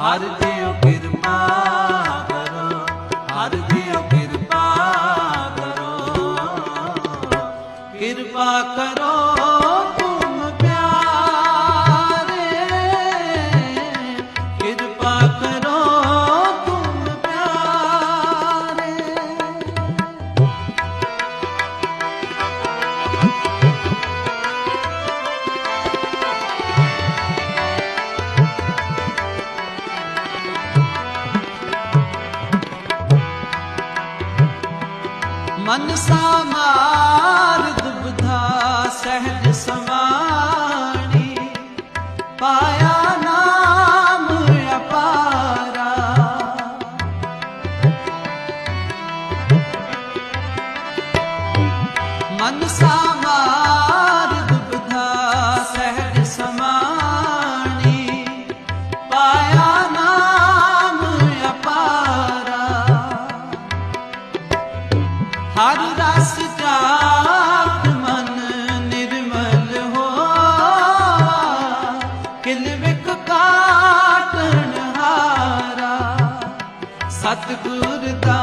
ਹਰ JIO ਕਿਰਪਾ ਕਰੋ ਹਰ JIO ਕਿਰਪਾ ਕਰੋ। ਕਿਰਪਾ ਕਰੋ ਮਨ ਸਾਮਾਰ ਦੁਬਧਾ ਸਹਿਜ ਸਮਾਣੀ। ਪਾਇਆ ਨਾਮ ਅਪਾਰਾ। ਮਨ ਸਾਮਾਰ ਹਰ ਰਸ ਜਾਤ ਮਨ ਨਿਰਮਲ ਹੋ ਕਿਲ ਵਿਕ ਕਾਟਣ ਹਾਰਾ। ਸਤਿਗੁਰ ਦਾ